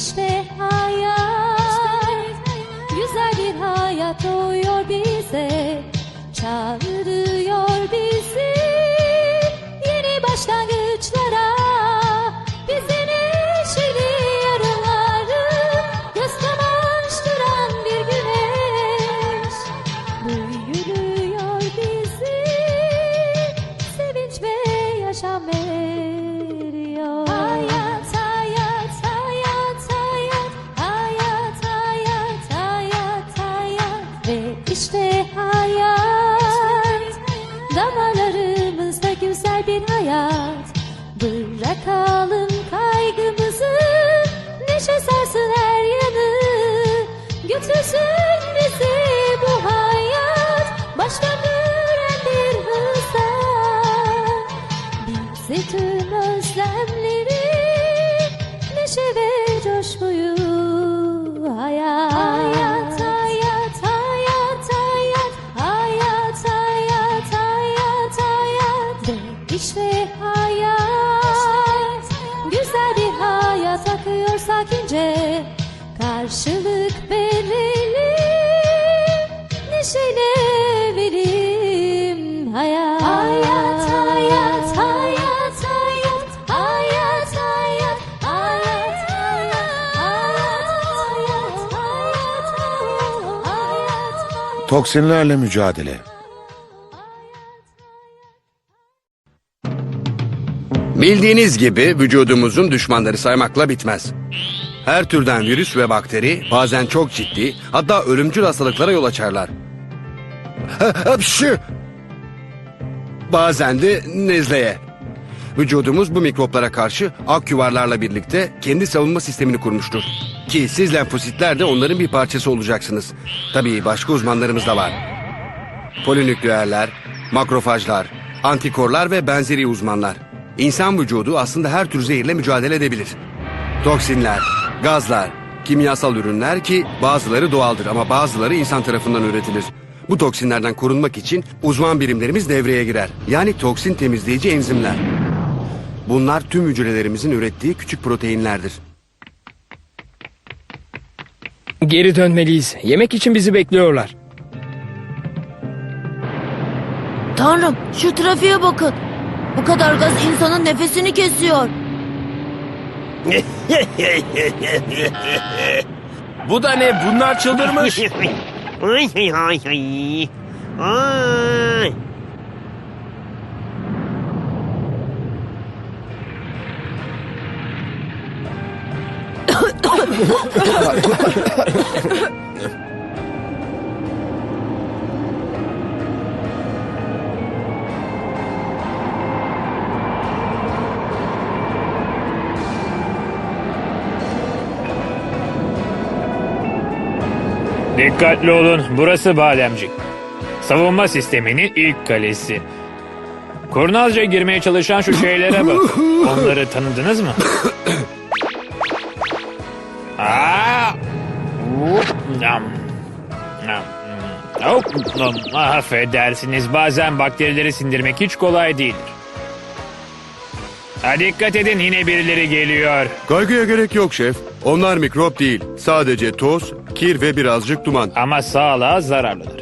Spanish. Götürsün bizi bu hayat Başka gören Toksinlerle mücadele. Bildiğiniz gibi vücudumuzun düşmanları saymakla bitmez. Her türden virüs ve bakteri bazen çok ciddi hatta ölümcül hastalıklara yol açarlar. Hapşı! Bazen de nezleye. Vücudumuz bu mikroplara karşı ak yuvarlarla birlikte kendi savunma sistemini kurmuştur. Ki siz lenfositler de onların bir parçası olacaksınız. Tabii başka uzmanlarımız da var. Polinükleerler, makrofajlar, antikorlar ve benzeri uzmanlar. İnsan vücudu aslında her tür zehirle mücadele edebilir. Toksinler, gazlar, kimyasal ürünler ki bazıları doğaldır ama bazıları insan tarafından üretilir. Bu toksinlerden korunmak için uzman birimlerimiz devreye girer. Yani toksin temizleyici enzimler. Bunlar tüm hücrelerimizin ürettiği küçük proteinlerdir. Geri dönmeliyiz. Yemek için bizi bekliyorlar. Tanrım şu trafiğe bakın. Bu kadar gaz insanın nefesini kesiyor. Bu da ne? Bunlar çıldırmış. Ay ay ay ay. Dikkatli olun, burası Bademcik. Savunma sisteminin ilk kalesi. Kurnazca girmeye çalışan şu şeylere bak. Onları tanıdınız mı? Aa! Nam. Nam. Hop, nam. Affedersiniz, bazen bakterileri sindirmek hiç kolay değildir. Ha, dikkat edin, yine birileri geliyor. Kaygıya gerek yok şef. Onlar mikrop değil. Sadece toz, kir ve birazcık duman. ama sağlığa zararlıdır.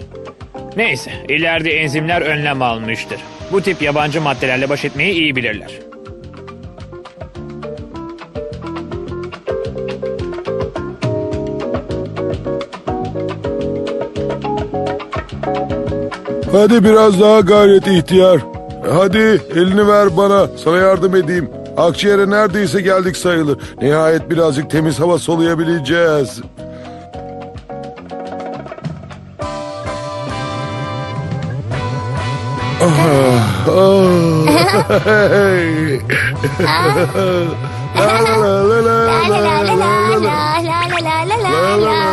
Neyse, ileride enzimler önlem almıştır. Bu tip yabancı maddelerle baş etmeyi iyi bilirler. Hadi biraz daha gayret ihtiyar. Hadi elini ver bana. Sana yardım edeyim. Akciğere neredeyse geldik sayılır. Nihayet birazcık temiz hava soluyabileceğiz. Ah, ah, hey. La la la la la la la la la la la la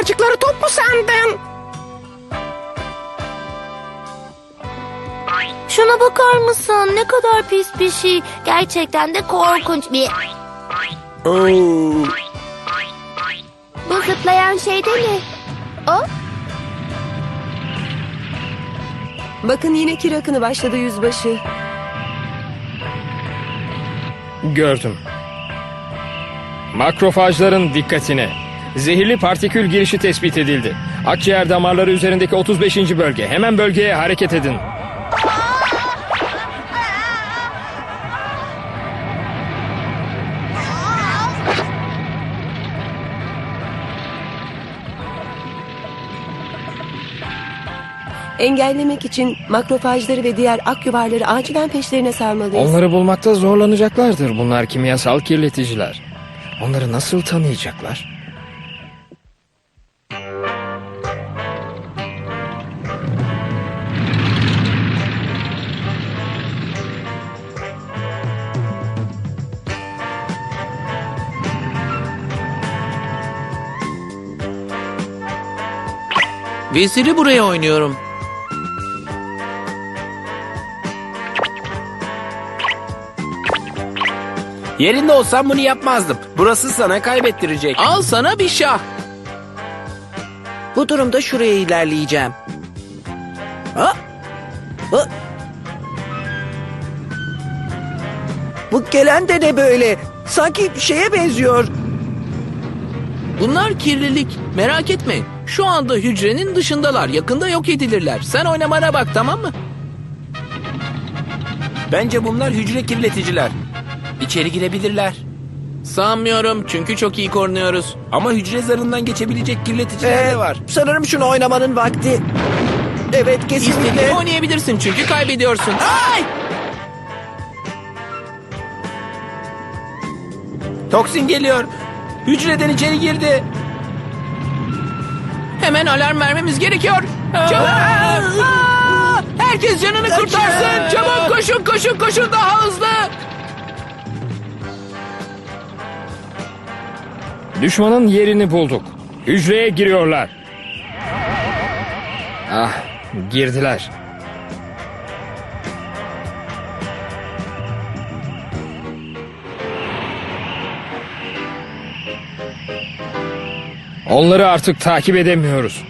kabarcıkları top mu sandın? Şuna bakar mısın? Ne kadar pis bir şey. Gerçekten de korkunç bir... Bu zıplayan şey de ne? O? Bakın yine kir akını başladı yüzbaşı. Gördüm. Makrofajların dikkatine. Zehirli partikül girişi tespit edildi. Akciğer damarları üzerindeki 35. bölge. Hemen bölgeye hareket edin. Engellemek için makrofajları ve diğer ak yuvarları acilen peşlerine sarmalıyız. Onları bulmakta zorlanacaklardır. Bunlar kimyasal kirleticiler. Onları nasıl tanıyacaklar? Veziri buraya oynuyorum. Yerinde olsam bunu yapmazdım. Burası sana kaybettirecek. Al sana bir şah. Bu durumda şuraya ilerleyeceğim. Ha? Ha? Bu gelen de ne böyle? Sanki şeye benziyor. Bunlar kirlilik. Merak etme. Şu anda hücrenin dışındalar. Yakında yok edilirler. Sen oynamana bak tamam mı? Bence bunlar hücre kirleticiler. İçeri girebilirler. Sanmıyorum çünkü çok iyi korunuyoruz. Ama hücre zarından geçebilecek kirleticiler de var. Sanırım şunu oynamanın vakti. Evet İstediğini oynayabilirsin çünkü kaybediyorsun. Ay! Toksin geliyor. Hücreden içeri girdi. Hemen alarm vermemiz gerekiyor. Çabuk! Aa! Herkes canını kurtarsın. Çabuk koşun koşun koşun daha hızlı. Düşmanın yerini bulduk. Hücreye giriyorlar. Ah, girdiler. Onları artık takip edemiyoruz.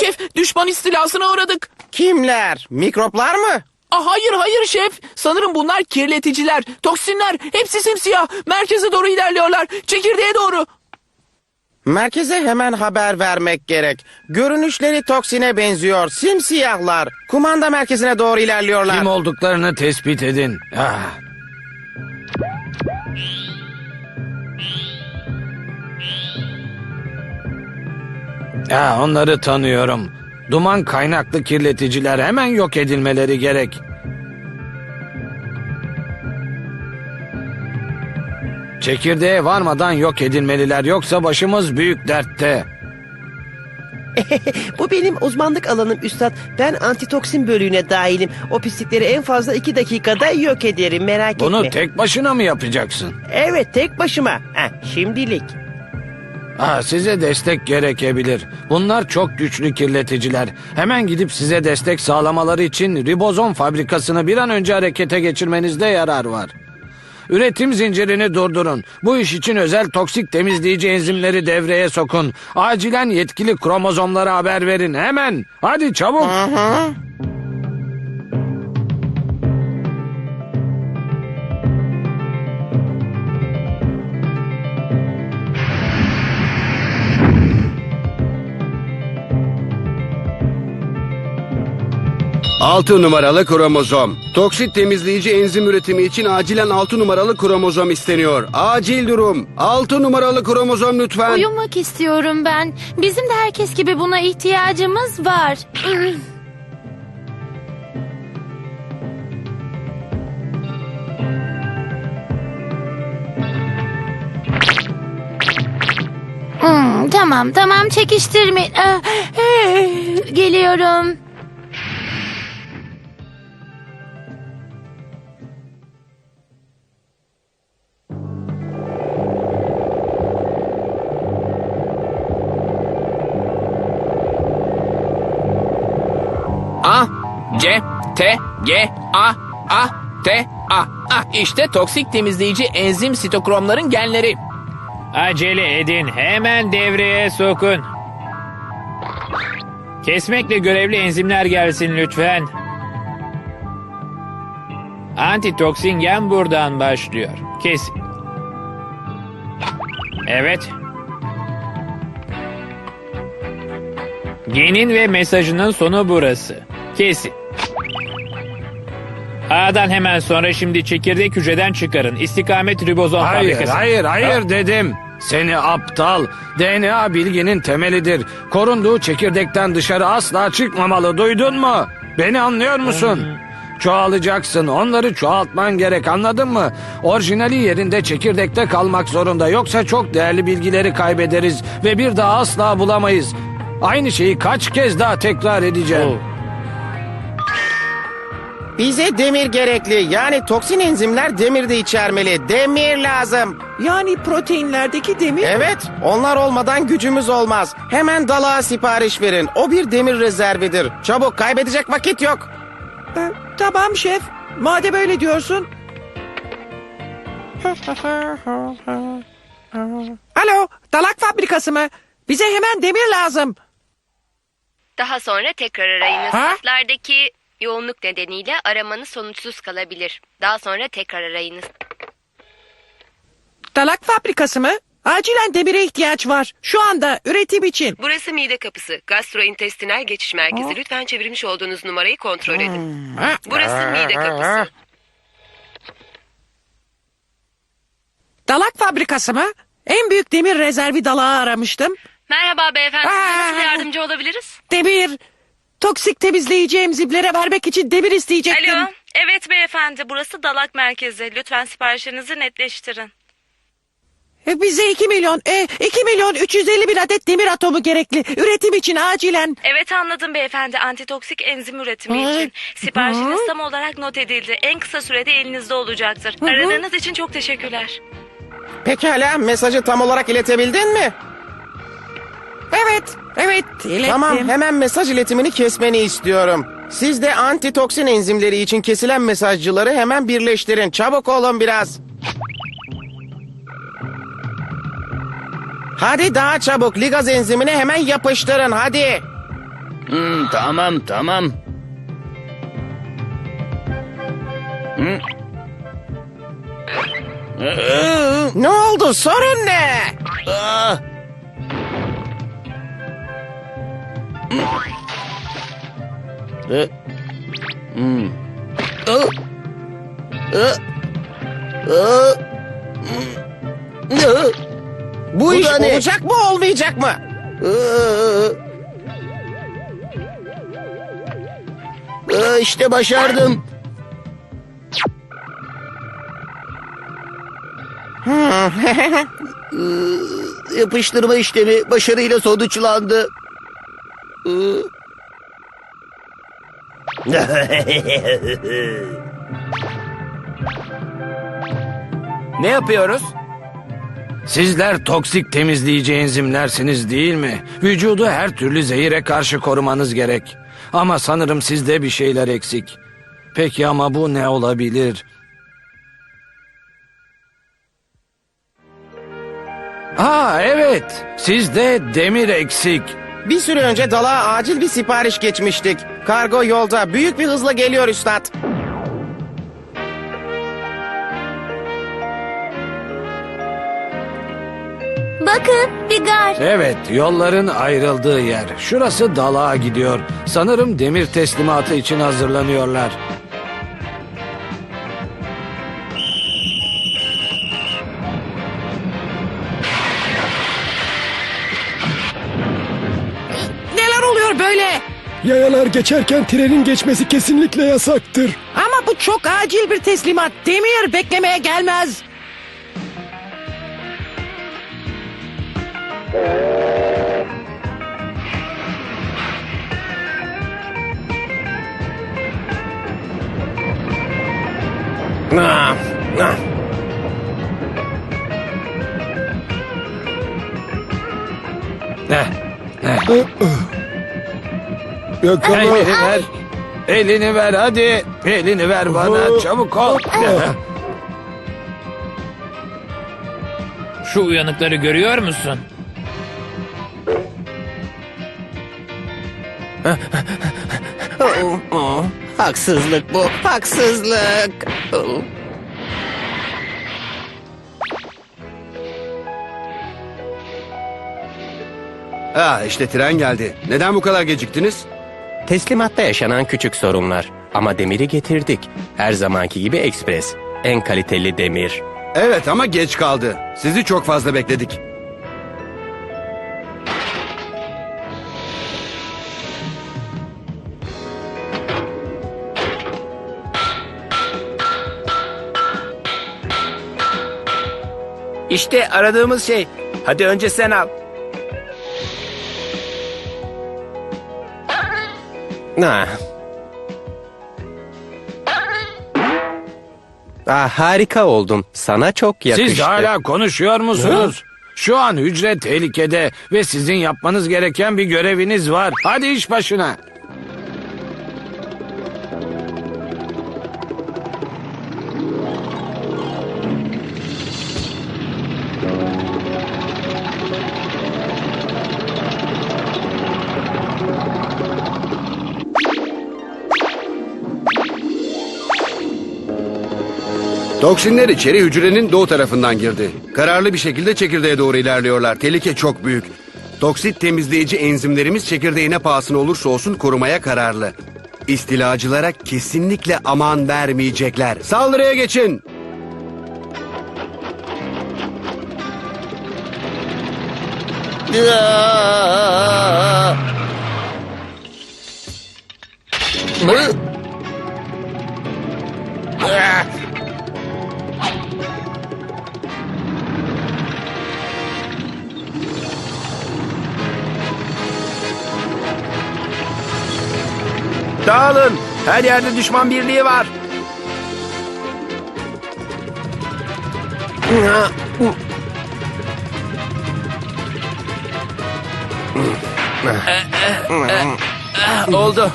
Şef düşman istilasına uğradık. Kimler? Mikroplar mı? Ah, hayır hayır şef. Sanırım bunlar kirleticiler, toksinler. Hepsi simsiyah. Merkeze doğru ilerliyorlar. Çekirdeğe doğru. Merkeze hemen haber vermek gerek. Görünüşleri toksine benziyor. Simsiyahlar. Kumanda merkezine doğru ilerliyorlar. olduklarını tespit edin. Ah. Ha, onları tanıyorum. Duman kaynaklı kirleticiler hemen yok edilmeleri gerek. Çekirdeğe varmadan yok edilmeliler yoksa başımız büyük dertte. Bu benim uzmanlık alanım üstad. Ben antitoksin bölüğüne dahilim. O pislikleri en fazla iki dakikada yok ederim merak Bunu etme. tek başına mı yapacaksın? Evet tek başıma. Heh, şimdilik. Ha, size destek gerekebilir. Bunlar çok güçlü kirleticiler. Hemen gidip size destek sağlamaları için ribozom fabrikasını bir an önce harekete geçirmenizde yarar var. Üretim zincirini durdurun. Bu iş için özel toksik temizleyici enzimleri devreye sokun. Acilen yetkili kromozomlara haber verin. Hemen. Hadi çabuk. Altı numaralı kromozom. Toksit temizleyici enzim üretimi için acilen 6 numaralı kromozom isteniyor. Acil durum. 6 numaralı kromozom lütfen. Uyumak istiyorum ben. Bizim de herkes gibi buna ihtiyacımız var. Hmm, tamam tamam çekiştirme. Ah, eh, Geliyorum. C, T, G, A, A, T, A. Ah, işte toksik temizleyici enzim sitokromların genleri. Acele edin. Hemen devreye sokun. Kesmekle görevli enzimler gelsin lütfen. Antitoksin gen buradan başlıyor. Kesin. Evet. Genin ve mesajının sonu burası. Kesin. A'dan hemen sonra şimdi çekirdek hücreden çıkarın. İstikamet ribozom Hayır, fabrikası. hayır, hayır dedim. Seni aptal. DNA bilginin temelidir. Korunduğu çekirdekten dışarı asla çıkmamalı. Duydun mu? Beni anlıyor musun? Çoğalacaksın. Onları çoğaltman gerek. Anladın mı? Orijinali yerinde çekirdekte kalmak zorunda. Yoksa çok değerli bilgileri kaybederiz ve bir daha asla bulamayız. Aynı şeyi kaç kez daha tekrar edeceğim. Oh. Bize demir gerekli. Yani toksin enzimler demir de içermeli. Demir lazım. Yani proteinlerdeki demir... Evet, onlar olmadan gücümüz olmaz. Hemen dalağa sipariş verin. O bir demir rezervidir. Çabuk kaybedecek vakit yok. Ee, tamam şef. Madem öyle diyorsun. Alo, dalak fabrikası mı? Bize hemen demir lazım. Daha sonra tekrar arayınız. Ha? Hatlardaki yoğunluk nedeniyle aramanız sonuçsuz kalabilir. Daha sonra tekrar arayınız. Dalak fabrikası mı? Acilen demire ihtiyaç var. Şu anda üretim için. Burası mide kapısı. Gastrointestinal geçiş merkezi. Lütfen çevirmiş olduğunuz numarayı kontrol edin. Burası mide kapısı. Dalak fabrikası mı? En büyük demir rezervi dalağı aramıştım. Merhaba beyefendi. Size nasıl yardımcı olabiliriz? Demir. Toksik temizleyici emziplere vermek için demir isteyecektim. Alo. Evet beyefendi. Burası dalak merkezi. Lütfen siparişinizi netleştirin. E, bize 2 milyon, e, 2 milyon 350 bin adet demir atomu gerekli. Üretim için acilen. Evet anladım beyefendi. Antitoksik enzim üretimi Hı. için. Siparişiniz tam olarak not edildi. En kısa sürede elinizde olacaktır. Aradığınız için çok teşekkürler. Pekala, mesajı tam olarak iletebildin mi? Evet, evet. ilettim. Tamam, hemen mesaj iletimini kesmeni istiyorum. Siz de antitoksin enzimleri için kesilen mesajcıları hemen birleştirin. Çabuk olun biraz. Hadi daha çabuk. Ligaz enzimini hemen yapıştırın. Hadi. tamam, tamam. Ne oldu? Sorun ne? Bu iş olacak mı olmayacak mı? işte başardım. Yapıştırma işlemi başarıyla sonuçlandı. Ne yapıyoruz? Sizler toksik temizleyici enzimlersiniz değil mi? Vücudu her türlü zehire karşı korumanız gerek. Ama sanırım sizde bir şeyler eksik. Peki ama bu ne olabilir? Aa evet, sizde demir eksik. Bir süre önce dalağa acil bir sipariş geçmiştik. Kargo yolda. Büyük bir hızla geliyor üstad. Bakın bir gar. Evet, yolların ayrıldığı yer. Şurası dalağa gidiyor. Sanırım demir teslimatı için hazırlanıyorlar. Geçerken trenin geçmesi kesinlikle yasaktır. Ama bu çok acil bir teslimat. Demir beklemeye gelmez. Ah, ah. Heh, heh. Yakala. Elini ver. Elini ver hadi. Elini ver bana. Çabuk ol. Şu uyanıkları görüyor musun? Oh. Haksızlık bu, haksızlık. Oh. Ha işte tren geldi. Neden bu kadar geciktiniz? Teslimatta yaşanan küçük sorunlar. Ama demiri getirdik. Her zamanki gibi ekspres. En kaliteli demir. Evet ama geç kaldı. Sizi çok fazla bekledik. İşte aradığımız şey. Hadi önce sen al. Ah. Ah, harika oldum. Sana çok yakıştı. Siz hala konuşuyor musunuz? Şu an hücre tehlikede ve sizin yapmanız gereken bir göreviniz var. Hadi iş başına. Toksinler içeri hücrenin doğu tarafından girdi. Kararlı bir şekilde çekirdeğe doğru ilerliyorlar. Tehlike çok büyük. Toksit temizleyici enzimlerimiz çekirdeği ne pahasına olursa olsun korumaya kararlı. İstilacılara kesinlikle aman vermeyecekler. Saldırıya geçin. Dağılın. Her yerde düşman birliği var. Oldu.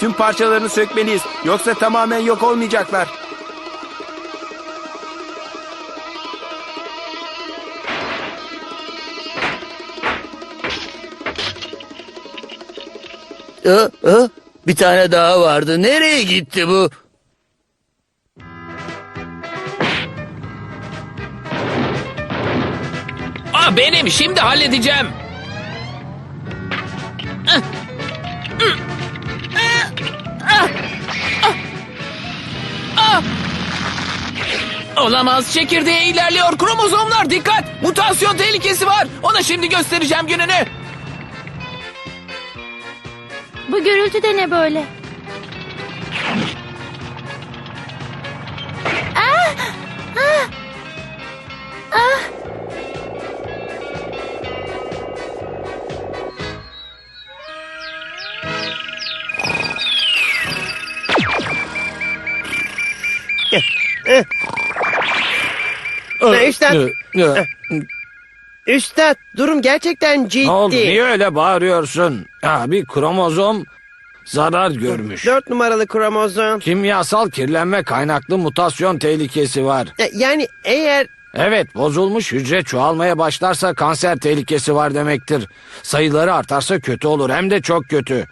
Tüm parçalarını sökmeliyiz. Yoksa tamamen yok olmayacaklar. Bir tane daha vardı. Nereye gitti bu? Aa, benim şimdi halledeceğim. Olamaz. Çekirdeğe ilerliyor. Kromozomlar dikkat. Mutasyon tehlikesi var. Ona şimdi göstereceğim gününü. Bu gürültü de ne böyle? Ah! Ah! Ah! Üstad, Üstad durum gerçekten ciddi. Ne oldu? Niye öyle bağırıyorsun? Ha, bir kromozom zarar görmüş. Dört numaralı kromozom. Kimyasal kirlenme kaynaklı mutasyon tehlikesi var. E, Yani eğer Evet, bozulmuş hücre çoğalmaya başlarsa kanser tehlikesi var demektir. Sayıları artarsa kötü olur, hem de çok kötü.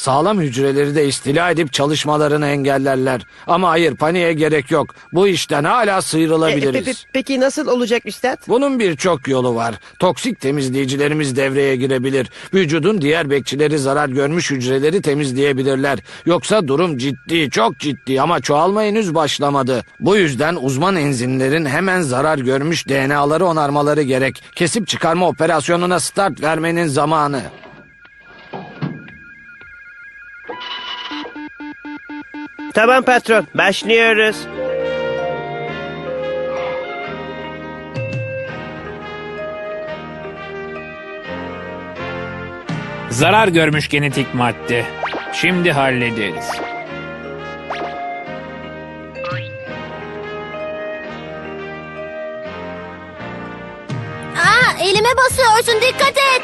Sağlam hücreleri de istila edip çalışmalarını engellerler. Ama hayır, paniğe gerek yok. Bu işten hala e, sıyrılabiliriz. pe- pe- peki nasıl olacak Üstad? Bunun birçok yolu var. Toksik temizleyicilerimiz devreye girebilir. Vücudun diğer bekçileri zarar görmüş hücreleri temizleyebilirler. Yoksa durum ciddi, çok ciddi ama çoğalma henüz başlamadı. Bu yüzden uzman enzimlerin hemen zarar görmüş DNA'ları onarmaları gerek. Kesip çıkarma operasyonuna start vermenin zamanı. Tamam patron başlıyoruz. Zarar görmüş genetik madde. Şimdi hallederiz. Aa, elime basıyorsun dikkat et.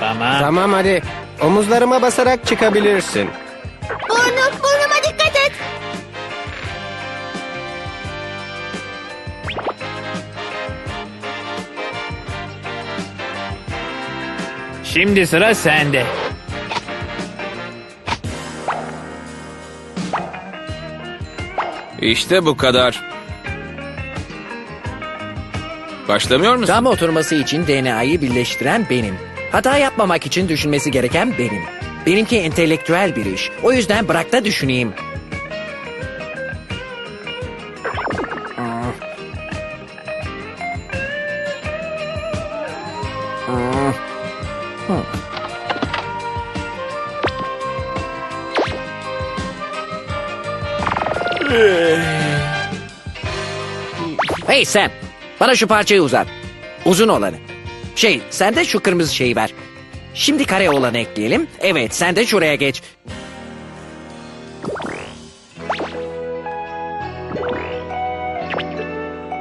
Tamam. Tamam hadi. Omuzlarıma basarak çıkabilirsin. Şimdi sıra sende. İşte bu kadar. Başlamıyor musun? Tam oturması için DNA'yı birleştiren benim. Hata yapmamak için düşünmesi gereken benim. Benimki entelektüel bir iş. O yüzden bırak da düşüneyim. Hey Sam, bana şu parçayı uzat. Uzun olanı. Şey, sen de şu kırmızı şeyi ver. Şimdi kare olanı ekleyelim. Evet, sen de şuraya geç.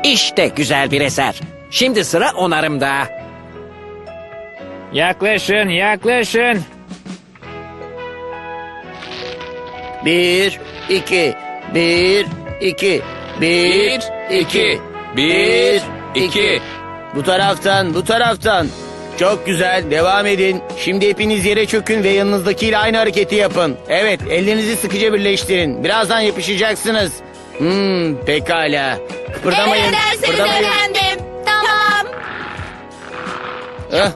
İşte güzel bir eser. Şimdi sıra onarımda. Yaklaşın, yaklaşın. Bir, iki, bir, iki, bir, iki, bir, iki. Bu taraftan, bu taraftan. Çok güzel, devam edin. Şimdi hepiniz yere çökün ve yanınızdakiyle aynı hareketi yapın. Evet, ellerinizi sıkıca birleştirin. Birazdan yapışacaksınız. Hmm, pekala. Kıpırdamayın, kıpırdamayın. efendim. Tamam. Hah.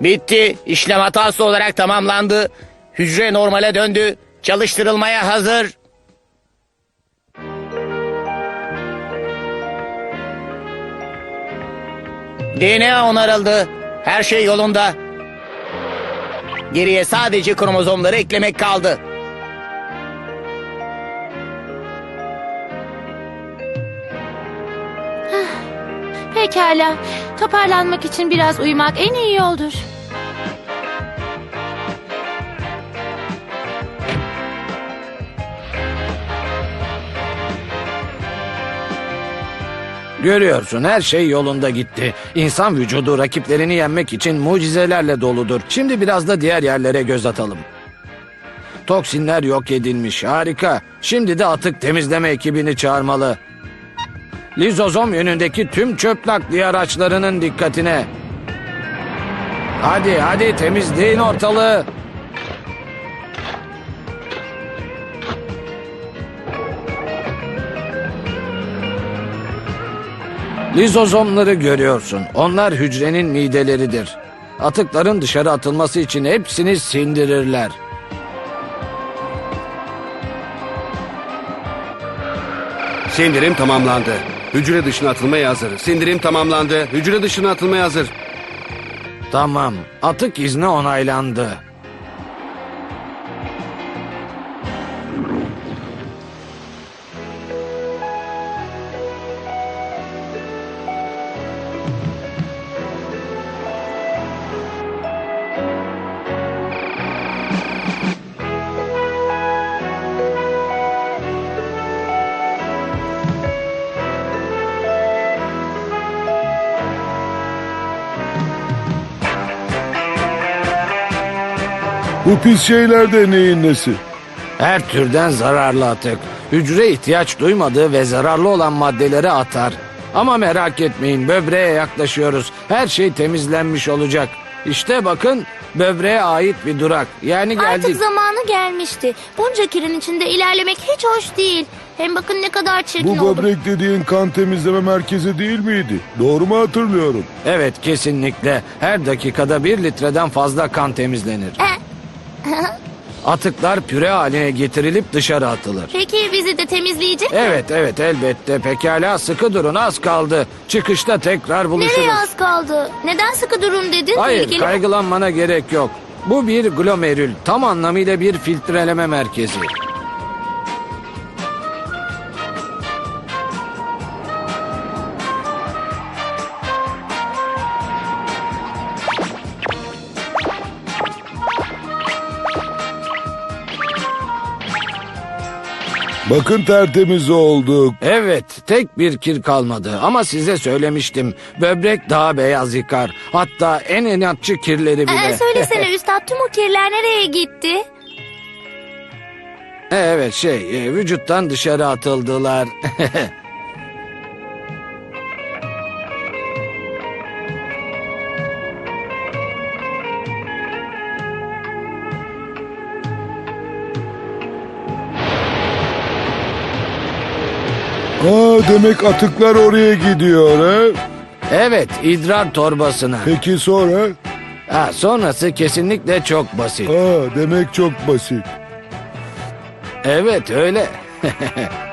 Bitti. İşlem hatası olarak tamamlandı. Hücre normale döndü. Çalıştırılmaya hazır. DNA onarıldı. Her şey yolunda. Geriye sadece kromozomları eklemek kaldı. Pekala. Toparlanmak için biraz uyumak en iyi yoldur. Görüyorsun her şey yolunda gitti. İnsan vücudu rakiplerini yenmek için mucizelerle doludur. Şimdi biraz da diğer yerlere göz atalım. Toksinler yok edilmiş. Harika. Şimdi de atık temizleme ekibini çağırmalı. Lizozom yönündeki tüm çöp nakliye araçlarının dikkatine. Hadi hadi temizleyin ortalığı. Lizozomları görüyorsun. Onlar hücrenin mideleridir. Atıkların dışarı atılması için hepsini sindirirler. Sindirim tamamlandı. Hücre dışına atılmaya hazır. Sindirim tamamlandı. Hücre dışına atılmaya hazır. Tamam. Atık izni onaylandı. Bu pis şeyler de neyin nesi? Her türden zararlı atık. Hücre ihtiyaç duymadığı ve zararlı olan maddeleri atar. Ama merak etmeyin böbreğe yaklaşıyoruz. Her şey temizlenmiş olacak. İşte bakın böbreğe ait bir durak. Yani geldik. Artık zamanı gelmişti. Bunca kirin içinde ilerlemek hiç hoş değil. Hem bakın ne kadar çirkin Bu oldum. böbrek dediğin kan temizleme merkezi değil miydi? Doğru mu hatırlıyorum? Evet kesinlikle. Her dakikada bir litreden fazla kan temizlenir. Eh. Atıklar püre haline getirilip dışarı atılır. Peki bizi de temizleyecek mi? Evet evet elbette pekala sıkı durun az kaldı. Çıkışta tekrar buluşuruz. Nereye az kaldı? Neden sıkı durun dedin? Hayır Tehlikeli kaygılanmana gerek yok. Bu bir glomerül tam anlamıyla bir filtreleme merkezi. Bakın tertemiz olduk. Evet tek bir kir kalmadı ama size söylemiştim. Böbrek daha beyaz yıkar. Hatta en inatçı kirleri bile. Ee, söylesene üstad tüm o kirler nereye gitti? evet şey e, vücuttan dışarı atıldılar. demek atıklar oraya gidiyor ha? Evet, idrar torbasına. Peki sonra? Ha, sonrası kesinlikle çok basit. Aa, demek çok basit. Evet, öyle.